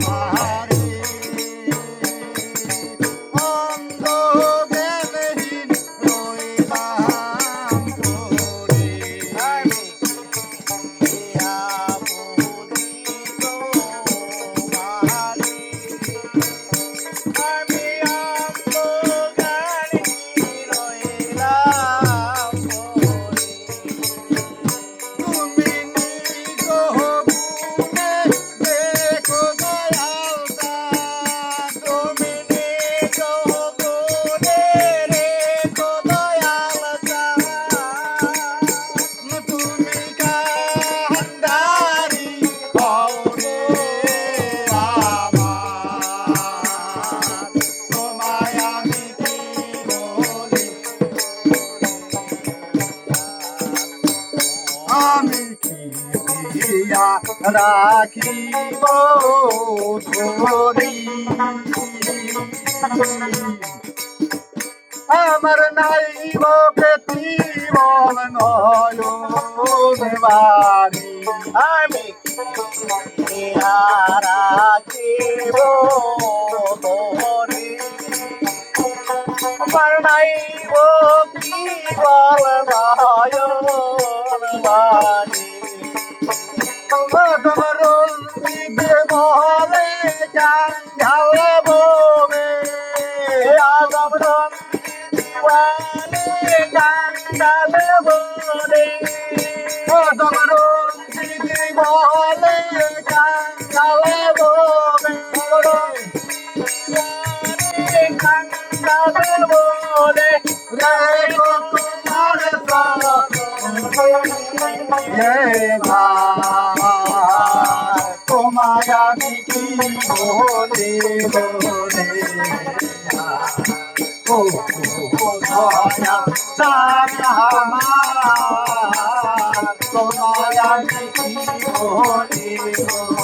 Bye. দিয়া রাখিব ধরি আমার নাই বকেতি বল নয়বারি আমি রাখিব ধরি আমার নাই বকিব তোমার আমি কি বলে বলে ও ধরা তারা তোমার আমি কি বলে বলে